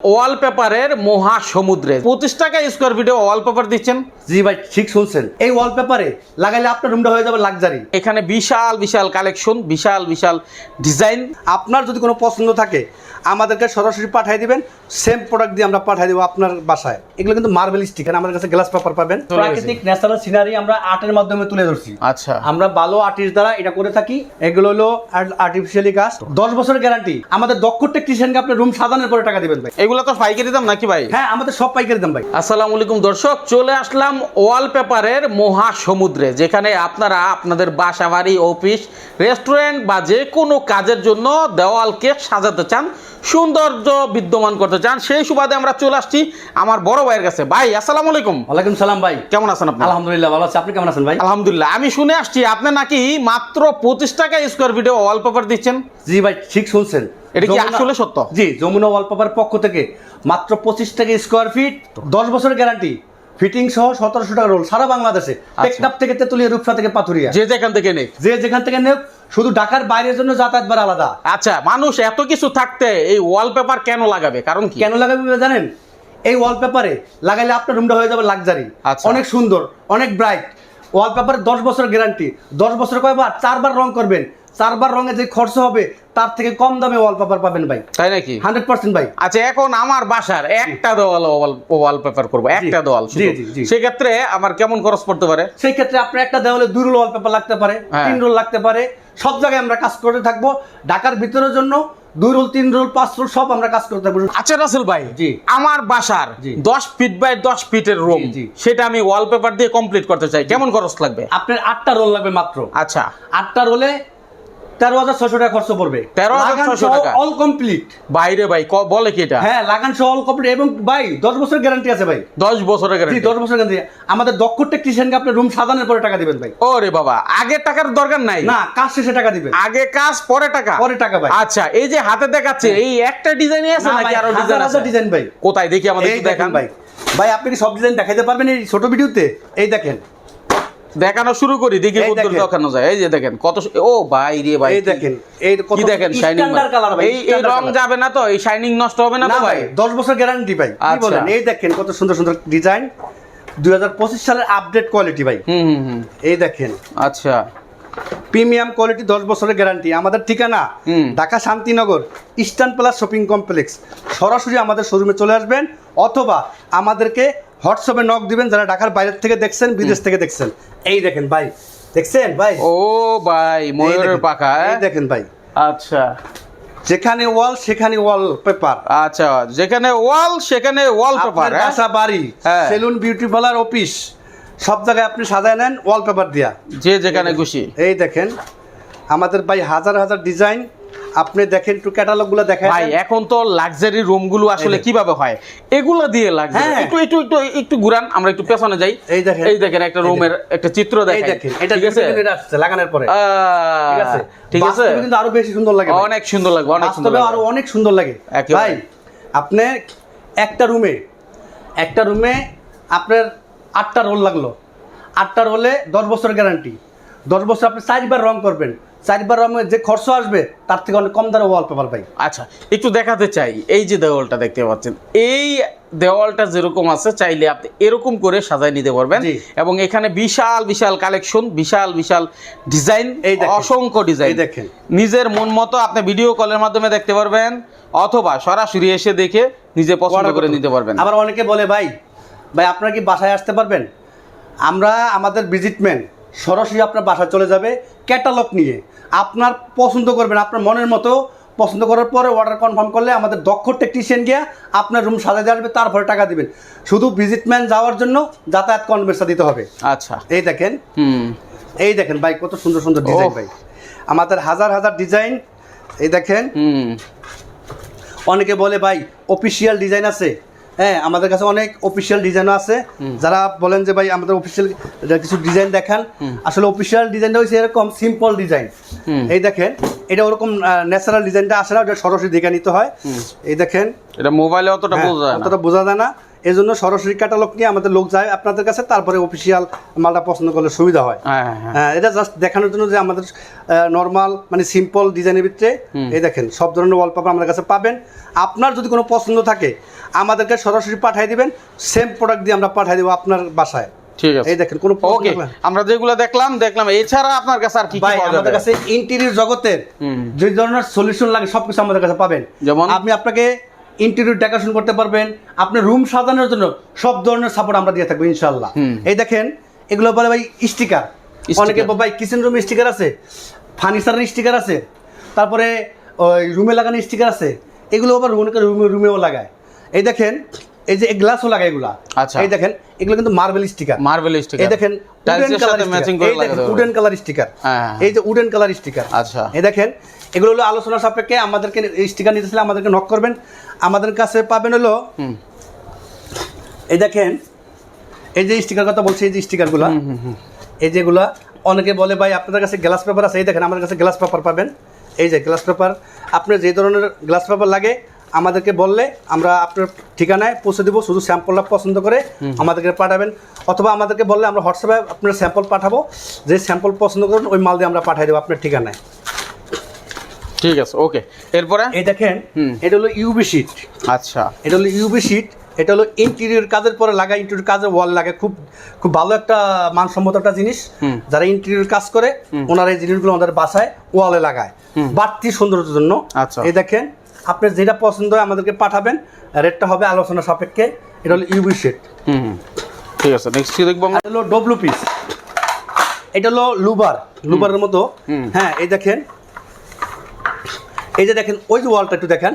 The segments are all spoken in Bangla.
ওয়ালপেপারের মহা সমুদ্রে পঁচিশ টাকা স্কোয়ার ফিটে ওয়ালপেপার দিচ্ছেন? জি ভাই ঠিক শুনছেন। এই ওয়ালপেপারে লাগাইলে আপনার রুমটা হয়ে যাবে লাক্সারি এখানে বিশাল বিশাল কালেকশন বিশাল বিশাল ডিজাইন আপনার যদি কোনো পছন্দ থাকে আমাদেরকে সরাসরি পাঠিয়ে দিবেন। সেম প্রোডাক্ট দিয়ে আমরা পাঠিয়ে দেবো আপনার বাসায়। এগুলো কিন্তু মার্বেল স্টিক আমাদের কাছে গ্লাস পেপার পাবেন। প্রাকৃতিক ন্যাচারাল সিনারি আমরা আর্টের মাধ্যমে তুলে ধরছি। আচ্ছা। আমরা ভালো আর্টিস্ট দ্বারা এটা করে থাকি। এগুলো হলো আর্টিফিশিয়ালি কাজ দশ বছরের গ্যারান্টি আমাদের দক্ষ টেকনিশিয়ানকে আপনি রুম সাজানোর পরে টাকা দিবেন ভাই। এগুলো তো পাইকারি দাম নাকি ভাই? হ্যাঁ আমাদের সব পাইকারি দাম ভাই। আসসালামু আলাইকুম দর্শক চলে আসলাম ওয়ালপেপারের মহা সমুদ্রে যেখানে আপনারা আপনাদের বাসা বাড়ি অফিস রেস্টুরেন্ট বা যে কোনো কাজের জন্য দেওয়ালকে সাজাতে চান সৌন্দর্য বিদ্যমান করতে চান সেই সুবাদে আমরা চলে আসছি আমার বড় ভাইয়ের কাছে। ভাই আসসালামু আলাইকুম। ওয়ালাইকুম সালাম ভাই। কেমন আছেন আপনি? আলহামদুলিল্লাহ ভালো আছি। আপনি কেমন আছেন ভাই? আলহামদুলিল্লাহ আমি শুনে আসছি আপনি নাকি মাত্র পঁচিশ টাকা স্কোয়ার ফিটে ওয়ালপেপার দিচ্ছেন? জি ভাই ঠিক শুনছেন। এটা কি আসলে সত্য? জি যমুনা ওয়ালপেপার পক্ষ থেকে মাত্র পঁচিশ টাকা স্কোয়ার ফিট দশ বছরের গ্যারান্টি ফিটিং সহ সতেরোশো টাকা রোল সারা বাংলাদেশে। টেকনাপ থেকে তেতুলিয়া রূপসা থেকে পাথুরিয়া। যে যেখান থেকে নেই যে যেখান থেকে নেব শুধু ঢাকার বাইরের জন্য যাতায়াত বার আলাদা। আচ্ছা মানুষ এত কিছু থাকতে এই ওয়ালপেপার কেন লাগাবে? কারণ কি? কেন লাগাবে জানেন? এই ওয়ালপেপারে লাগাইলে আপনার রুমটা হয়ে যাবে লাক্সারি আচ্ছা। অনেক সুন্দর অনেক ব্রাইট ওয়ালপেপারে দশ বছর গ্যারান্টি দশ বছর কয়বার চারবার রং করবেন। চারবার রঙে যে খরচ হবে তার থেকে কম দামে ওয়ালপেপার পাবেন ভাই। তাই নাকি? হান্ড্রেড পার্সেন্ট ভাই। আচ্ছা এখন আমার বাসার একটা দেওয়াল ওয়ালপেপার করব একটা দেওয়াল। সেক্ষেত্রে আমার কেমন খরচ পড়তে পারে? সেই ক্ষেত্রে আপনার একটা দেওয়ালে দুই রোল ওয়ালপেপার লাগতে পারে হ্যাঁ। তিন রোল লাগতে পারে সব জায়গায় আমরা কাজ করে থাকব। ঢাকার ভিতরের জন্য দুই রোল তিন রোল পাঁচ রোল সব আমরা কাজ করতে থাকব। আচ্ছা রাসেল ভাই জি। আমার বাসার দশ ফিট বাই দশ ফিটের রুম। সেটা আমি ওয়ালপেপার দিয়ে কমপ্লিট করতে চাই। কেমন খরচ লাগবে? আপনার আটটা রোল লাগবে মাত্র। আচ্ছা। আটটা রোলে তেরো হাজার ছশো টাকা খরচ পড়বে। 13,600 টাকা। অল কমপ্লিট বাইরে ভাই বলে কি এটা? হ্যাঁ লাগান সহ অল কমপ্লিট এবং ভাই দশ বছর গ্যারান্টি আছে ভাই। দশ বছরের গ্যারান্টি দশ বছর গ্যারান্টি আমাদের দক্ষ টেকনিশিয়ানকে আপনি রুম সাজানোর পরে টাকা দিবেন ভাই। ওরে বাবা আগে টাকার দরকার নাই? না কাজ শেষে টাকা দিবেন। আগে কাজ পরে টাকা? পরে টাকা ভাই। আচ্ছা এই যে হাতে দেখাচ্ছে এই একটা ডিজাইনই আছে নাকি আরও ডিজাইন হাজার আছে? ডিজাইন ভাই। কোথায়? দেখি আমাদের দেখেন। ভাই। ভাই আপনি সব ডিজাইন দেখাইতে পারবেন এই ছোট ভিডিওতে এই দেখেন। দেখানো শুরু করি দেখি কতদূর দেখানো। যায়। এই যে দেখেন কত ও ভাই রে ভাই এই দেখেন এই কত কি দেখেন শাইনিং স্ট্যান্ডার্ড কালার ভাই এই এই রং যাবে না তো? এই শাইনিং নষ্ট হবে না তো ভাই? ভাই 10 বছর গ্যারান্টি ভাই কি আচ্ছা। বলেন? এই দেখেন কত সুন্দর সুন্দর ডিজাইন 2025 সালের আপডেট কোয়ালিটি ভাই। হুম হুম এই দেখেন। আচ্ছা। প্রিমিয়াম কোয়ালিটি 10 বছরের গ্যারান্টি আমাদের ঠিকানা। Dhaka Shantinagar eastern plus shopping complex সরাসরি আমাদের শোরুমে চলে আসবেন অথবা আমাদেরকে হোয়াটসঅ্যাপে নক দিবেন যারা ঢাকার বাইরে থেকে দেখছেন বিদেশ থেকে দেখছেন। এই দেখেন ভাই দেখছেন ভাই? ও ভাই ময়ূরের পাখা এই হ্যাঁ? দেখেন ভাই। আচ্ছা। যেখানে ওয়াল সেখানে ওয়াল পেপার আচ্ছা যেখানে ওয়াল সেখানে ওয়ালপেপার আপনার বাসা বাড়ি হ্যাঁ। সেলুন বিউটি পার্লার অফিস সব জায়গায় আপনি সাজায় নেন ওয়ালপেপার দিয়া। যে যেখানে খুশি। এই দেখেন আমাদের ভাই হাজার হাজার ডিজাইন আপনি দেখেন একটু ক্যাটালগ ক্যাটালগুলো দেখেন ভাই এখন তো লাক্সারি রুমগুলো আসলে কীভাবে হয়? এগুলো দিয়ে লাগবে হ্যাঁ। একটু একটু একটু একটু ঘুরান আমরা একটু পেছনে যাই। এই দেখেন। এই দেখেন একটা রুমের একটা চিত্র এই দেখেন। এটা ঠিক আছে? এটা আসছে লাগানোর পরে। ঠিক আছে? ঠিক আছে? কিন্তু আরও বেশি সুন্দর লাগে অনেক সুন্দর লাগবে অনেক সুন্দর লাগবে। আরও অনেক সুন্দর লাগে। ভাই আপনি একটা রুমে একটা রুমে আপনার আটটা রোল লাগল। আটটা রোলে দশ বছর গ্যারান্টি দশ বছর আপনি চারবার রং করবেন। চারবার রঙে যে খরচ আসবে তার থেকে অনেক কম দামে ওয়ালপেপার পাই। আচ্ছা একটু দেখাতে চাই এই যে দেওয়ালটা দেখতে পাচ্ছেন এই দেওয়ালটা যেরকম আছে চাইলে আপনি এরকম করে সাজায় নিতে পারবেন। এবং এখানে বিশাল বিশাল কালেকশন বিশাল বিশাল ডিজাইন এই দেখেন। অসংখ্য ডিজাইন। এই দেখেন। নিজের মন মতো আপনি ভিডিও কলের মাধ্যমে দেখতে পারবেন অথবা সরাসরি এসে দেখে নিজে পছন্দ করে নিতে পারবেন। আবার অনেকে বলে ভাই ভাই আপনারা কি বাসায় আসতে পারবেন? আমরা আমাদের ভিজিটম্যান সরাসরি আপনার বাসায় চলে যাবে ক্যাটালগ নিয়ে। আপনার পছন্দ করবেন আপনার মনের মতো পছন্দ করার পরে অর্ডার কনফার্ম করলে আমাদের দক্ষ টেকনিশিয়ান গিয়ে আপনার রুম সাজাতে আসবে তারপরে টাকা দিবেন। শুধু ভিজিটম্যান যাওয়ার জন্য যাতায়াত কনভেন্সা দিতে হবে। আচ্ছা। এই দেখেন। এই দেখেন ভাই কত সুন্দর সুন্দর ডিজাইন। ভাই। আমাদের হাজার হাজার ডিজাইন এই দেখেন। অনেকে বলে ভাই অফিসিয়াল ডিজাইন আছে। হ্যাঁ আমাদের কাছে অনেক অফিসিয়াল ডিজাইনও আছে। যারা বলেন যে ভাই আমাদের অফিসিয়াল কিছু ডিজাইন দেখান। আসলে অফিসিয়াল ডিজাইনটা হচ্ছে এরকম সিম্পল ডিজাইন এই দেখেন এটা ওরকম ন্যাচারাল ডিজাইনটা আসে না ওটা সরাসরি দেখে নিতে হয়। এই দেখেন। এটা মোবাইলে অতটা হ্যাঁ, বোঝা যায় না। অতটা বোঝা যায় না। এই জন্য সরাসরি ক্যাটালগ নিয়ে আমাদের লোক যায় আপনাদের কাছে তারপরে অফিসিয়াল মালটা পছন্দ করলে সুবিধা হয়। হ্যাঁ হ্যাঁ, হ্যাঁ। হ্যাঁ, এটা জাস্ট দেখানোর জন্য যে আমাদের নর্মাল মানে সিম্পল ডিজাইনের ভিতরে এই দেখেন সব ধরনের ওয়ালপেপার আমাদের কাছে পাবেন। আপনার যদি কোনো পছন্দ থাকে আমাদেরকে সরাসরি পাঠিয়ে দিবেন সেম প্রোডাক্ট দিয়ে আমরা পাঠিয়ে দেবো আপনার বাসায়। ঠিক আছে। এই দেখেন কোনো পছন্দ ওকে আমরা যেগুলো দেখলাম দেখলাম। এছাড়া আপনার কাছে আর কি কি পাওয়া আমাদের কাছে ইন্টেরিয়র জগতের যে ধরনের সলিউশন লাগে সবকিছু আমাদের কাছে পাবেন। যেমন? আপনি আপনাকে ইন্টেরিয়র ডেকোরেশন করতে পারবেন। আপনি রুম সাজানোর জন্য সব ধরনের সাপোর্ট আমরা দিয়ে থাকব ইনশাল্লাহ এই দেখেন এগুলো বলে ভাই স্টিকার অনেকে ভাই কিচেন রুমে স্টিকার আছে ফার্নিচারের স্টিকার আছে তারপরে ওই রুমে লাগানো স্টিকার আছে এগুলো আবার অনেকে রুমে রুমেও লাগায়। এই দেখেন এই যে গ্লাসও লাগায় এগুলা। আচ্ছা। এই দেখেন এগুলো কিন্তু মার্বেল স্টিকার মার্বেল স্টিকার এই দেখেন টাইলসের সাথে ম্যাচিং করে লাগাতে। উডেন কালার স্টিকার হ্যাঁ। এই যে উডেন কালার স্টিকার আচ্ছা। এই দেখেন এগুলো হলো আলোচনা সাপেক্ষে আমাদেরকে স্টিকার নিতে চাইলে আমাদেরকে নক করবেন। আমাদের কাছে পাবেন হলো এই দেখেন এই যে স্টিকার কথা বলছি এই যে স্টিকারগুলো এই যেগুলা অনেকে বলে ভাই আপনাদের কাছে গ্লাস পেপার আছে। এই দেখেন আমাদের কাছে গ্লাস পেপার পাবেন। এই যে গ্লাস পেপার আপনার যে ধরনের গ্লাস পেপার লাগে আমাদেরকে বললে আমরা আপনার ঠিকানায় পৌঁছে দেবো শুধু স্যাম্পলটা পছন্দ করে আমাদেরকে পাঠাবেন। অথবা আমাদেরকে বললে আমরা হোয়াটসঅ্যাপে আপনার স্যাম্পল পাঠাবো। যে স্যাম্পল পছন্দ করুন ওই মাল দিয়ে আমরা পাঠিয়ে দেবো আপনার ঠিকানায়। ঠিক আছে ওকে এরপরে? এই দেখেন এটা হলো ইউবি শিট আচ্ছা। এটা হলো ইউবি শিট এটা হলো ইন্টেরিয়র কাজের পরে লাগা ইন্টেরিয়র কাজের ওয়াল লাগে। খুব খুব ভালো একটা মানসম্মত একটা জিনিস। যারা ইন্টেরিয়র কাজ করে ওনারা এই জিনিসগুলো আমাদের বাসায় ওয়ালে লাগায়। বাড়তি সৌন্দর্যের জন্য। আচ্ছা। এই দেখেন আপনার যেটা পছন্দ হয় আমাদেরকে পাঠাবেন। রেটটা হবে আলোচনা সাপেক্ষে। এটা হলো ইউবি হুম। ঠিক আছে নেক্সট কি দেখব এটা হলো ডব্লু পিস এটা হলো লুবার লুবারের মতো। হ্যাঁ এই দেখেন এই যে দেখেন ওই যে ওয়ালটা একটু দেখেন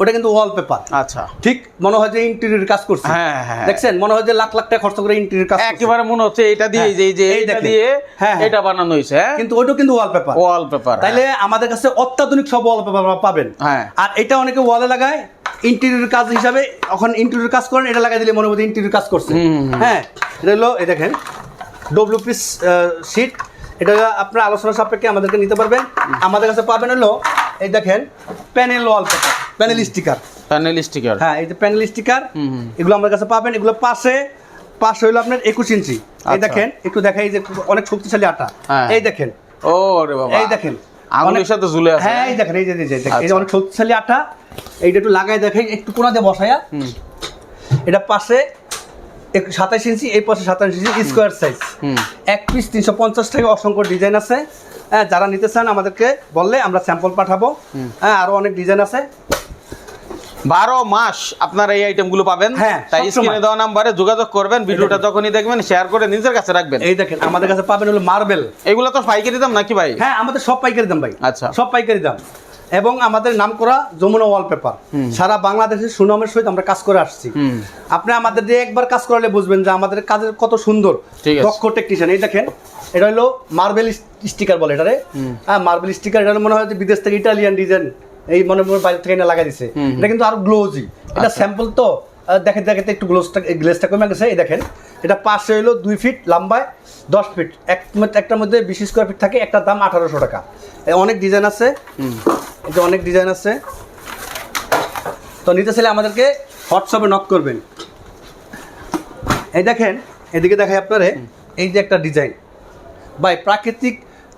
ওটা কিন্তু ওয়ালপেপার আচ্ছা। ঠিক? মনে হয় যে ইন্টেরিয়র কাজ করছে। হ্যাঁ, হ্যাঁ। দেখছেন? মনে হয় যে লাখ লাখ টাকা খরচ করে ইন্টেরিয়র কাজ। একেবারে মনে হচ্ছে এটা দিয়ে হ্যাঁ, যে এই যে এটা দিয়ে হ্যাঁ, হ্যাঁ। এটা বানানো হয়েছে হ্যাঁ? কিন্তু ওইটা কিন্তু ওয়ালপেপার ওয়ালপেপার তাইলে আমাদের কাছে অত্যাধুনিক সব ওয়ালপেপার পাবেন। হ্যাঁ। আর এটা অনেকে ওয়ালে লাগায় ইন্টেরিয়র কাজ হিসাবে এখন ইন্টেরিয়র কাজ করেন এটা লাগাই দিলে মনে হবে ইন্টেরিয়র কাজ করছে। হ্যাঁ এটা হলো এই দেখেন ডব্লিউ পিস শিট এটা আপনার আলোচনা সাপেক্ষে আমাদেরকে নিতে পারবেন। আমাদের কাছে পাবেন হলো এই দেখেন panel wallpaper panel sticker panel sticker হ্যাঁ এই যে প্যানেল স্টিকার। এগুলো আমার কাছে পাবেন। এগুলো পাশে পাশে হলো আপনার একুশ ইঞ্চি। এই আচ্ছা। দেখেন একটু দেখাই এই যে অনেক শক্তিশালী আটা। হ্যাঁ। এই দেখেন। ও রে বাবা। এই দেখেন। আঙুলের সাথে ঝুলে আছে। হ্যাঁ এই দেখেন এই যে এই যে এই যে আচ্ছা। অনেক শক্তিশালী আটা। এইটা একটু লাগাই দেখাই একটু কোনা দিয়ে বসায়া। এটা পাশে সাতাশ ইঞ্চি এই পাশে সাতাশ ইঞ্চি স্কোয়ার সাইজ এক পিস তিনশো পঞ্চাশ টাকা অসংখ্য ডিজাইন আছে। হ্যাঁ যারা নিতে চান আমাদেরকে বললে আমরা স্যাম্পল পাঠাবো। হ্যাঁ আরও অনেক ডিজাইন আছে। বারো মাস আপনারা এই আইটেমগুলো পাবেন। হ্যাঁ, তাই স্ক্রিনে দেওয়া নাম্বারে যোগাযোগ করবেন ভিডিওটা যখনই দেখবেন শেয়ার করে নিজের কাছে রাখবেন। এই দেখেন আমাদের কাছে পাবেন হলো মার্বেল এগুলো তো পাইকারি দাম নাকি ভাই? হ্যাঁ আমাদের সব পাইকারি দাম ভাই। আচ্ছা। সব পাইকারি দাম। এবং আমাদের নাম করা যমুনা ওয়ালপেপার সারা বাংলাদেশের সুনামের সহিত আমরা কাজ করে আসছি। আপনি আমাদের দিয়ে একবার কাজ করালে বুঝবেন যে আমাদের কাজের কত সুন্দর। দক্ষ টেকনিশিয়ান এই দেখেন এটা হলো মার্বেল স্টিকার বলে এটারে। হ্যাঁ মার্বেল স্টিকার এটা মনে হয় যে বিদেশ থেকে ইটালিয়ান ডিজাইন এই মনে মনে বাইরে থেকে এটা লাগাই দিছে। এটা কিন্তু আরও গ্লোজি এটা আচ্ছা। স্যাম্পল তো। আহ, দেখে দেখে একটু গ্লোসটা গ্লেসটা কমে গেছে এই দেখেন। এটা পাশে হলো দুই ফিট লম্বায় দশ ফিট এক একটার মধ্যে বিশ স্কোয়ার ফিট থাকে একটার দাম আঠারোশো টাকা। অনেক ডিজাইন আছে। এটা অনেক ডিজাইন আছে। তো নিতে চাইলে আমাদেরকে হোয়াটসঅ্যাপে নক করবেন। এই দেখেন এদিকে দেখাই আপনারে এই যে একটা ডিজাইন বাই প্রাকৃতিক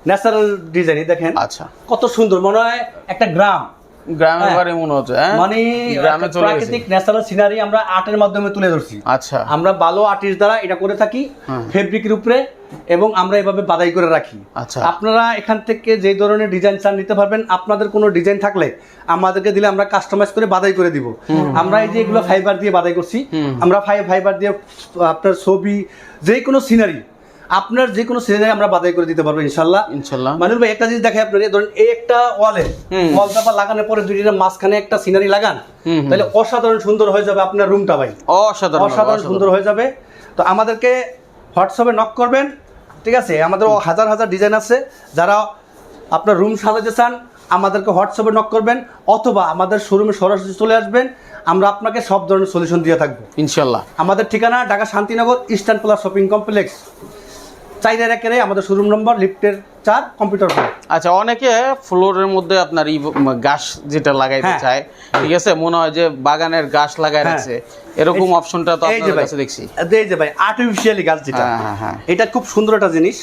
ন্যাচারাল ডিজাইন এই দেখেন। আচ্ছা। কত সুন্দর মনে হয় একটা গ্রাম। গ্রামের হ্যাঁ। বাড়ি মনে হচ্ছে হ্যাঁ? মানে গ্রামে চলে প্রাকৃতিক ন্যাচারাল সিনারি আমরা আর্টের মাধ্যমে তুলে ধরছি। আচ্ছা। আমরা ভালো আর্টিস্ট দ্বারা এটা করে থাকি। ফেব্রিকের উপরে এবং আমরা এভাবে বাদাই করে রাখি। আচ্ছা। আপনারা এখান থেকে যে ধরনের ডিজাইন চান নিতে পারবেন। আপনাদের কোনো ডিজাইন থাকলে আমাদেরকে দিলে আমরা কাস্টমাইজ করে বাদাই করে দিব। আমরা এই যে এগুলো ফাইবার দিয়ে বাদাই করছি আমরা ফাই ফাইবার দিয়ে আপনার ছবি যে কোনো সিনারি আপনার যে কোনো সিনারি আমরা বাদাই করে দিতে পারব ইনশাল্লাহ। ইনশাল্লাহ। মানুষ ভাই একটা জিনিস দেখে আপনার ধরেন এই একটা ওয়ালে। ওয়াল লাগানোর পরে দুইটা মাঝখানে একটা সিনারি লাগান। তাহলে অসাধারণ সুন্দর হয়ে যাবে আপনার রুমটা ভাই। অসাধারণ অসাধারণ সুন্দর হয়ে যাবে। তো আমাদেরকে হোয়াটসঅ্যাপে নক করবেন ঠিক আছে? আমাদের হাজার হাজার ডিজাইন আছে। যারা আপনার রুম সাজাতে চান আমাদেরকে হোয়াটসঅ্যাপে নক করবেন অথবা আমাদের শোরুমে সরাসরি চলে আসবেন আমরা আপনাকে সব ধরনের সলিউশন দিয়ে থাকব। ইনশাল্লাহ। আমাদের ঠিকানা Dhaka Shantinagar eastern plus shopping complex চাইদের একেরে আমাদের শোরুম নম্বর লিফটের চার কম্পিউটার ফ্লোর আচ্ছা অনেকে ফ্লোরের মধ্যে আপনার গাছ যেটা লাগাইতে হ্যাঁ। চায় ঠিক আছে? মনে হয় যে বাগানের গাছ লাগাই হ্যাঁ। রাখছে। এরকম অপশনটা তো আপনাদের কাছে দেখছি। এই যে ভাই আর্টিফিশিয়ালি গাছ যেটা হ্যাঁ। এটা খুব সুন্দর একটা জিনিস।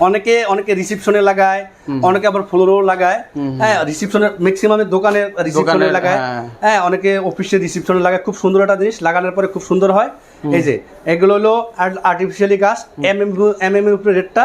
অনেকে অনেকে রিসিপশনে লাগায় অনেকে আবার ফ্লোরেও লাগায়। হ্যাঁ রিসিপশনে ম্যাক্সিমাম দোকানে রিসিপশনে দোকানের, লাগায়। হ্যাঁ। অনেকে অফিসে রিসিপশনে লাগায়। খুব সুন্দর একটা জিনিস লাগানোর পরে খুব সুন্দর হয়। এই যে এগুলো হলো আর্টিফিশিয়ালি গাছ এম এম উপরে রেটটা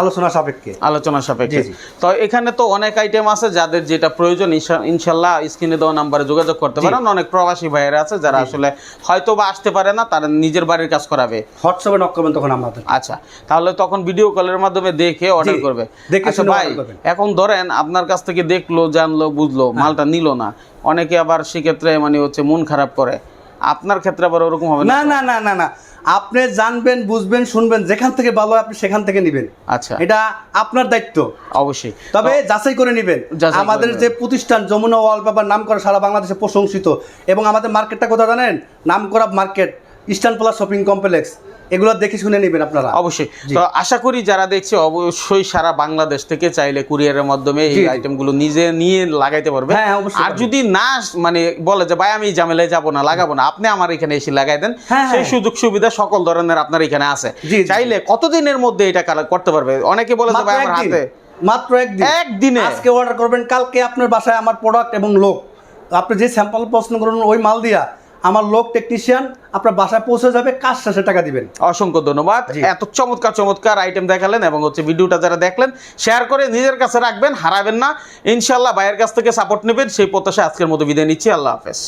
আলোচনা সাপেক্ষে। আলোচনা সাপেক্ষে। তো এখানে তো অনেক আইটেম আছে যাদের যেটা প্রয়োজন ইনশাল্লাহ স্ক্রিনে দেওয়া নাম্বারে যোগাযোগ করতে পারেন। অনেক প্রবাসী ভাইয়েরা আছে যারা আসলে হয়তো বা আসতে পারে না তারা নিজের বাড়ির কাজ করাবে। হোয়াটসঅ্যাপে নক করবেন তখন আমাদের আচ্ছা তাহলে তখন ভিডিও কলের মাধ্যমে দেখে অর্ডার করবে। আচ্ছা ভাই এখন ধরেন আপনার কাছ থেকে দেখল জানলো বুঝলো হ্যাঁ। মালটা নিল না। অনেকে আবার সেক্ষেত্রে মানে হচ্ছে মন খারাপ করে। আপনার ক্ষেত্রে আবার ওরকম হবে না না না না না আপনি জানবেন বুঝবেন শুনবেন যেখান থেকে ভালো আপনি সেখান থেকে নেবেন। আচ্ছা। এটা আপনার দায়িত্ব। অবশ্যই। তবে যাচাই করে নেবেন। আমাদের যে প্রতিষ্ঠান যমুনা ওয়াল পেপার নাম করা সারা বাংলাদেশে প্রশংসিত এবং আমাদের মার্কেটটা কোথায় জানেন? নাম করা market eastern plus shopping complex. এগুলো দেখে শুনে নেবেন আপনারা। অবশ্যই। তো আশা করি যারা দেখছে অবশ্যই সারা বাংলাদেশ থেকে চাইলে কুরিয়ারের মাধ্যমে এই। আইটেমগুলো নিজে নিয়ে লাগাইতে পারবে। হ্যাঁ, অবশ্যই আর যদি না মানে বলে যে ভাই আমি এই ঝামেলায় যাব না লাগাবো না। আপনি আমার এখানে এসে লাগাই দেন। হ্যাঁ, সেই হ্যাঁ। সুযোগ সুবিধা সকল ধরনের আপনার এখানে আছে। চাইলে কতদিনের মধ্যে এটা করতে পারবে? অনেকে বলে যে ভাই আমার হাতে মাত্র একদিন। একদিনে? আজকে অর্ডার করবেন কালকে আপনার বাসায় আমার প্রোডাক্ট এবং লোক। আপনি যে স্যাম্পল পছন্দ করুন ওই মাল দিয়া আমার লোক টেকনিশিয়ান আপনার বাসায় পৌঁছে যাবে কাজ শেষে টাকা দিবেন। অসংখ্য ধন্যবাদ। এত চমৎকার চমৎকার আইটেম দেখালেন এবং হচ্ছে ভিডিওটা যারা দেখলেন শেয়ার করে নিজের কাছে রাখবেন হারাবেন না। ইনশাল্লাহ ভাইয়ের কাছ থেকে সাপোর্ট নেবেন সেই প্রত্যাশা আজকের মতো বিদায় নিচ্ছি। আল্লাহ হাফেজ।